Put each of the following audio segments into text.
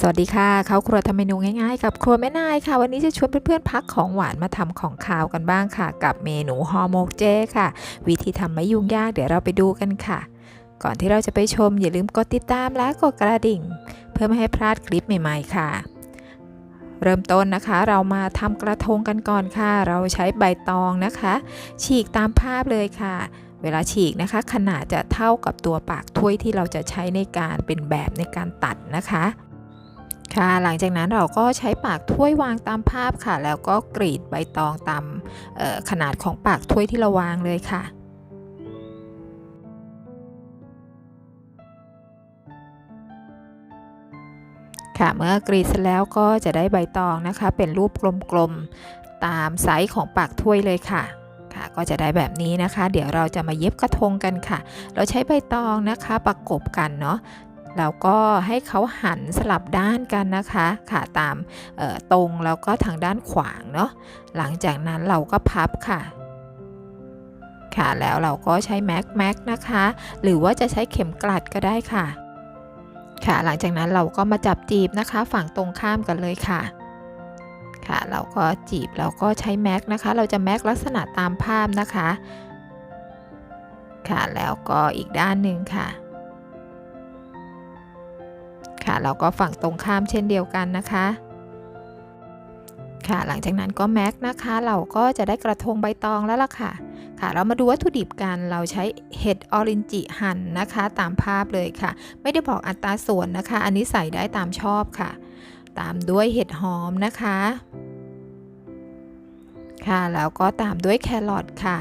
สวัสดีค่ะเข้าครัวทำเมนูง่ายๆ กับครัวแม่นายค่ะ วันนี้จะชวนเพื่อนๆพักของหวานมาทำของคาวกันบ้างค่ะ กับเมนูห่อหมกเจค่ะ วิธีทำไม่ยุ่งยากเดี๋ยวเราไปดูกันค่ะ ก่อนที่เราจะไปชมอย่าลืมกดติดตามและกดกระดิ่ง เพื่อไม่ให้พลาดคลิปใหม่ๆค่ะ เริ่มต้นนะคะเรามาทำกระทงกันก่อนค่ะ เราใช้ใบตองนะคะ ฉีกตามภาพเลยค่ะ เวลาฉีกนะคะ ขนาดจะเท่ากับตัวปากถ้วยที่เราจะใช้ในการเป็นแบบในการตัดนะคะ ค่ะหลังจากนั้นเราก็ใช้ปากถ้วยวางตามภาพค่ะ แล้วก็กรีดใบตองตามขนาดของปากถ้วยที่เราวางเลยค่ะค่ะเมื่อกรีดเสร็จแล้วก็จะได้ใบตองนะคะ เป็นรูปกลมๆตามไซส์ของปากถ้วยเลยค่ะค่ะ ก็จะได้แบบนี้นะคะ เดี๋ยวเราจะมาเย็บกระทงกันค่ะ เราใช้ใบตองนะคะประกบกันเนาะ แล้วก็ให้เขาหันสลับด้านกันนะคะค่ะตามตรงแล้วก็ทางด้านขวางเนาะหลังจากนั้นเราก็พับค่ะค่ะแล้วเราก็ใช้แม็กแม็กนะคะ หรือว่าจะใช้เข็มกลัดก็ได้ค่ะ ค่ะหลังจากนั้นเราก็มาจับจีบนะคะ ฝั่งตรงข้ามกันเลยค่ะ ค่ะเราก็จีบเราก็ใช้แม็กนะคะ เราจะแม็กลักษณะตามภาพนะคะ ค่ะแล้วก็อีกด้านหนึ่งค่ะ ค่ะเราก็ฝั่งตรงข้ามเช่นเดียวกันนะคะ ค่ะ หลังจากนั้นก็แม็กนะคะ เราก็จะได้กระทงใบตองแล้วล่ะค่ะ ค่ะ เรามาดูวัตถุดิบกัน เราใช้เห็ดออรินจิหั่นนะคะ ตามภาพเลยค่ะ ไม่ได้บอกอัตราส่วนนะคะ อันนี้ใส่ได้ตามชอบค่ะ ตามด้วยเห็ดหอมนะคะ ค่ะ แล้วก็ตามด้วยแครอทค่ะ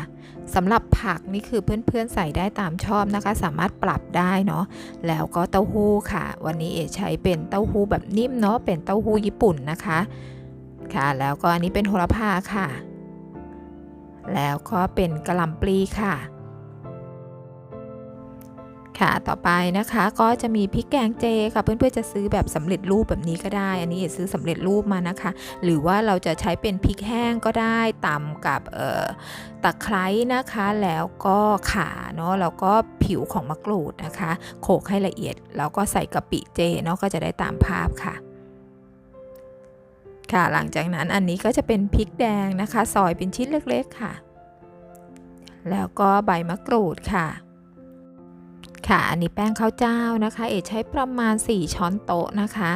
สำหรับผักนี่คือเพื่อนๆใส่ได้ตามชอบนะคะ สามารถปรับได้เนาะแล้วก็เต้าหู้ค่ะ วันนี้เอใช้เป็นเต้าหู้แบบนิ่มเนาะเป็นเต้าหู้ญี่ปุ่นนะคะ ค่ะแล้วก็อันนี้เป็นโหระพาค่ะ แล้วก็เป็นกระหล่ำปลีค่ะ ค่ะ ต่อไปนะคะก็จะมีพริกแกงเจค่ะ เพื่อนๆจะซื้อแบบสำเร็จรูปแบบนี้ก็ได้ อันนี้ซื้อสำเร็จรูปมานะคะ หรือว่าเราจะใช้เป็นพริกแห้งก็ได้ตำกับตะไคร้นะคะ แล้วก็ขาเนาะแล้วก็ผิวของมะกรูดนะคะ โขลกให้ละเอียด แล้วก็ใส่กะปิเจเนาะก็จะได้ตามภาพค่ะค่ะหลังจากนั้นอันนี้ก็จะเป็นพริกแดงนะคะ ซอยเป็นชิ้นเล็กๆค่ะ แล้วก็ใบมะกรูดค่ะ ค่ะ อันนี้แป้งข้าวเจ้านะคะ เอใช้ประมาณ 4 ช้อนโต๊ะนะคะ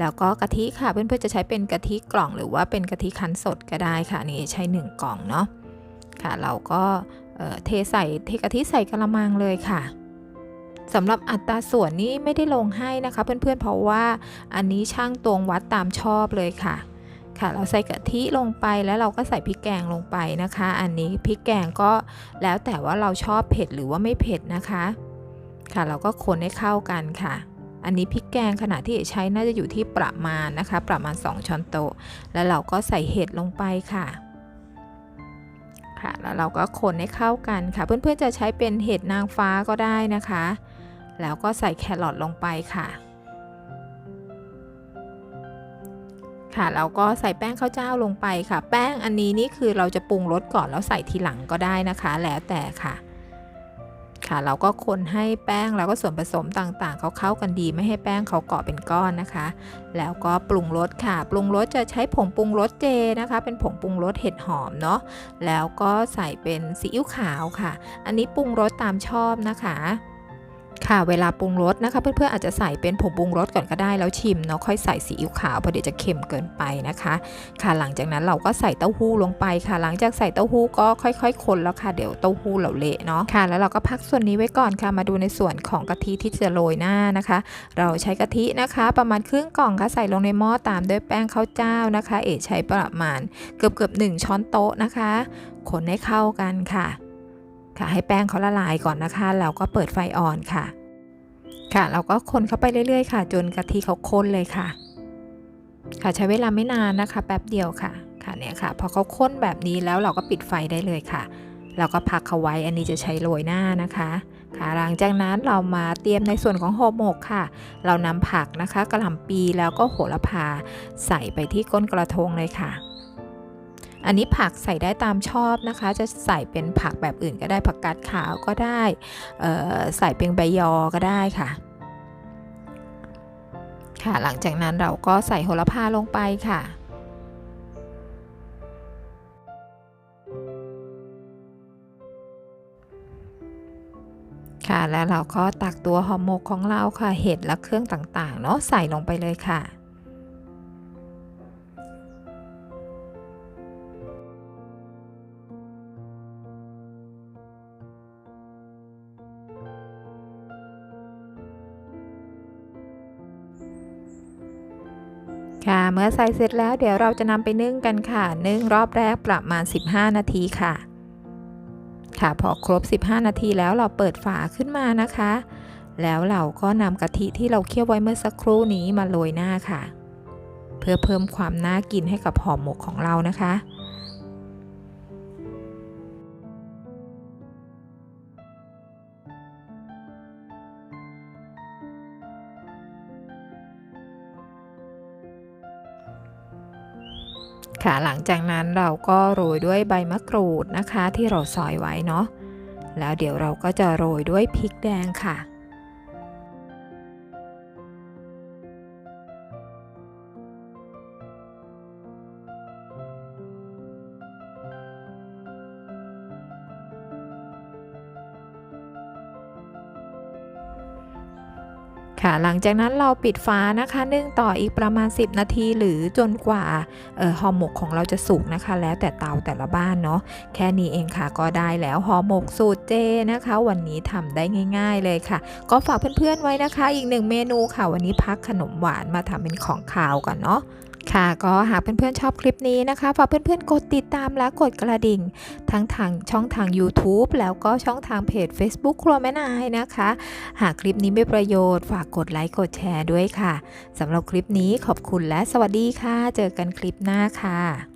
แล้วก็กะทิค่ะ เพื่อนๆจะใช้เป็นกะทิกล่องหรือว่าเป็นกะทิคั้นสดก็ได้ค่ะนี่ใช้ 1 กล่องเนาะค่ะ เราก็เทใส่เทกะทิใส่กระมังเลยค่ะสำหรับอัตราส่วนนี้ไม่ได้ลงให้นะคะ เพื่อนๆ เพราะว่าอันนี้ช่างตวงวัดตามชอบเลยค่ะ ค่ะ เราใส่กะทิลงไปแล้วเราก็ใส่พริกแกงลงไปนะคะ อันนี้พริกแกงก็แล้วแต่ว่าเราชอบเผ็ดหรือว่าไม่เผ็ดนะคะ ค่ะ เราก็คนให้เข้ากันค่ะ อันนี้พริกแกงขนาดที่ใช้น่าจะอยู่ที่ประมาณนะคะ ประมาณ 2 ช้อนโต๊ะ แล้วเราก็ใส่เห็ดลงไปค่ะค่ะแล้วเราก็คนให้เข้ากันค่ะ เพื่อนๆจะใช้เป็นเห็ดนางฟ้าก็ได้นะคะ แล้วก็ใส่แครอทลงไปค่ะ ค่ะแล้วก็ใส่แป้งข้าวเจ้าลงไปค่ะ แป้งอันนี้นี่คือเราจะปรุงรสก่อนแล้วใส่ทีหลังก็ได้นะคะ แล้วแต่ค่ะ ค่ะ เราก็คนให้แป้งแล้วก็ส่วนผสมต่างๆ เขาเข้ากันดีไม่ให้แป้งเขาเกาะเป็นก้อนนะคะ แล้วก็ปรุงรสค่ะ ปรุงรสจะใช้ผงปรุงรสเจนะคะ เป็นผงปรุงรสเห็ดหอมเนาะแล้วก็ใส่เป็นซีอิ๊วขาวค่ะ อันนี้ปรุงรสตามชอบนะคะ ค่ะเวลาปรุงรสนะคะเพื่อนๆอาจจะใส่เป็นผงปรุงรสก่อนก็ได้แล้วชิมเนาะค่อยใส่ซีอิ๊วขาวเพราะเดี๋ยวจะเค็มเกินไปนะคะ ค่ะหลังจากนั้นเราก็ใส่เต้าหู้ลงไปค่ะ หลังจากใส่เต้าหู้ก็ค่อย ๆ คนแล้วค่ะเดี๋ยวเต้าหู้เราเละเนาะค่ะ แล้วเราก็พักส่วนนี้ไว้ก่อนค่ะมาดูในส่วนของกะทิที่จะโรยหน้านะคะ เราใช้กะทินะคะ ประมาณครึ่งกล่องค่ะใส่ลงในหม้อตามด้วยแป้งข้าวเจ้านะคะ เอ๋ใช้ประมาณเกือบเกือบหนึ่งช้อนโต๊ะนะคะ คนให้เข้ากันค่ะ ค่ะให้แป้งเขาละลายก่อนนะคะ แล้วก็เปิดไฟอ่อนค่ะ ค่ะเราก็คนเข้าไปเรื่อยๆ ค่ะ จนกะทิเขาข้นเลยค่ะ ค่ะใช้เวลาไม่นานนะคะ แป๊บเดียวค่ะ ค่ะเนี่ยค่ะ พอเขาข้นแบบนี้แล้วเราก็ปิดไฟได้เลยค่ะ เราก็พักเขาไว้อันนี้จะใช้โรยหน้านะคะค่ะหลังจากนั้นเรามาเตรียมในส่วนของห่อหมกค่ะ เรานำผักนะคะกระหล่ำปีแล้วก็โหระพาใส่ไปที่ก้นกระทงเลยค่ะ อันนี้ผักใส่ได้ตามชอบนะคะ จะใส่เป็นผักแบบอื่นก็ได้ผักกาดขาวก็ได้ใส่เป็นใบยอก็ได้ค่ะ ค่ะหลังจากนั้นเราก็ใส่โหระพาลงไปค่ะค่ะแล้วเราก็ตักตัวห่อหมกของเราค่ะเห็ดและเครื่องต่างๆเนาะใส่ลงไปเลยค่ะ เมื่อใส่เสร็จแล้วเดี๋ยวเราจะนำไปนึ่งกันค่ะ นึ่งรอบแรกประมาณ 15 นาทีค่ะ ค่ะพอครบ 15 นาทีแล้วเราเปิดฝาขึ้นมานะคะ แล้วเราก็นำกะทิที่เราเคี่ยวไว้เมื่อสักครู่นี้มาโรยหน้าค่ะ เพื่อเพิ่มความน่ากินให้กับห่อหมกของเรานะคะ ค่ะหลังจากนั้นเราก็โรยด้วยใบมะกรูดนะคะ ที่เราซอยไว้เนาะแล้วเดี๋ยวเราก็จะโรยด้วยพริกแดงค่ะ ค่ะ หลังจากนั้นเราปิดฝานะคะนึ่งต่ออีกประมาณ 10 นาทีหรือจนกว่าออห่อหมกของเราจะสุกนะคะ แล้วแต่เตาแต่ละบ้านเนาะแค่นี้เองค่ะก็ได้แล้วห่อหมกสูตรเจนะคะ วันนี้ทำได้ง่าย ๆเลยค่ะ ก็ฝากเพื่อนๆไว้นะคะ อีกหนึ่งเมนูค่ะวันนี้พักขนมหวานมาทำเป็นของคาวก่อนเนาะ ค่ะก็หากเพื่อนๆชอบคลิปนี้นะคะฝากเพื่อนๆกดติดตามและกดกระดิ่ง ทั้งทางช่องทาง YouTube แล้วก็ช่องทางเพจ Facebook ครัวแม่นายนะคะ หากคลิปนี้มีประโยชน์ฝากกดไลค์กดแชร์ด้วยค่ะสำหรับคลิปนี้ขอบคุณและสวัสดีค่ะ เจอกันคลิปหน้าค่ะ